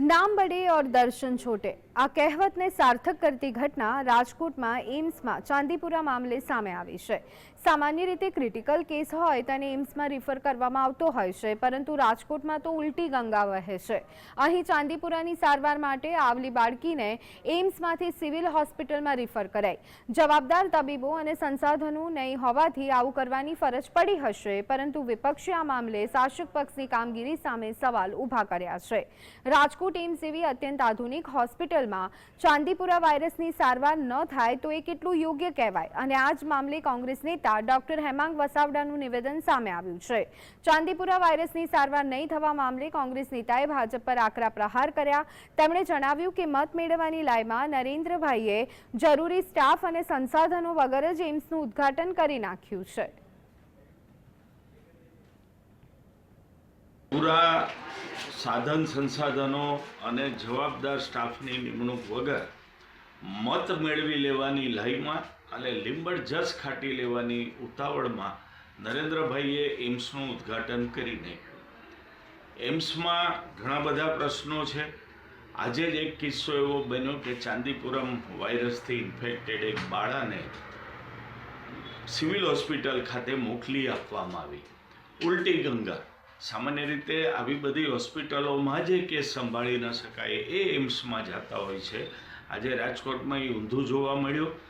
નામ બડે ઓર દર્શન છોટે. આ કહેવતને સાર્થક કરતી ઘટના રાજકોટમાં એમ્સમાં ચાંદીપુરા મામલે સામે આવી છે. સામાન્ય રીતે ક્રિટિકલ કેસ હોય તેને એમ્સમાં રિફર કરવામાં આવતો હોય છે, પરંતુ રાજકોટમાં તો ઉલટી ગંગા વહે છે. અહીં ચાંદીપુરાની સારવાર માટે આવલી બાળકીને એમ્સમાંથી સિવિલ હોસ્પિટલમાં રિફર કરાઈ. જવાબદાર તબીબો અને સંસાધનો નહીં હોવાથી આવું કરવાની ફરજ પડી હશે, પરંતુ વિપક્ષે આ મામલે શાસક પક્ષની કામગીરી સામે સવાલ ઊભા કર્યા છે. રાજકોટ એમ્સ જેવી અત્યંત આધુનિક હોસ્પિટલમાં ચાંદીપુરા વાયરસની સારવાર ન થાય તો એ કેટલું યોગ્ય કહેવાય? અને આ જ મામલે કોંગ્રેસ નેતા ડોક્ટર હેમાંગ વસાવડાનું નિવેદન સામે આવ્યું છે. ચાંદીપુરા વાયરસની સારવાર નહીં થવા મામલે કોંગ્રેસ નેતાએ ભાજપ પર આકરા પ્રહાર કર્યા. તેમણે જણાવ્યું કે મત મેળવવાની લાઈમાં નરેન્દ્રભાઈએ જરૂરી સ્ટાફ અને સંસાધનો વગર જ એમ્સનું ઉદ્ઘાટન કરી નાખ્યું છે. સાધન સંસાધનો અને જવાબદાર સ્ટાફની નિમણૂક વગર મત મેળવી લેવાની લાઈમાં અને લીંબડ જસ ખાટી લેવાની ઉતાવળમાં નરેન્દ્રભાઈએ એમ્સનું ઉદ્ઘાટન કરી નાખ્યું એમ્સમાં ઘણા બધા પ્રશ્નો છે. આજે જ એક કિસ્સો એવો બન્યો કે ચાંદીપુરમ વાયરસથી ઇન્ફેક્ટેડ એક બાળાને સિવિલ હોસ્પિટલ ખાતે મોકલી આપવામાં આવી. ઉલટી ગંગા સામાન્ય રીતે આવી બધી હોસ્પિટલોમાં જે કેસ સંભાળી ન શકાય એ એમ્સમાં જતા હોય છે. આજે રાજકોટમાં એ ઊંધું જોવા મળ્યું.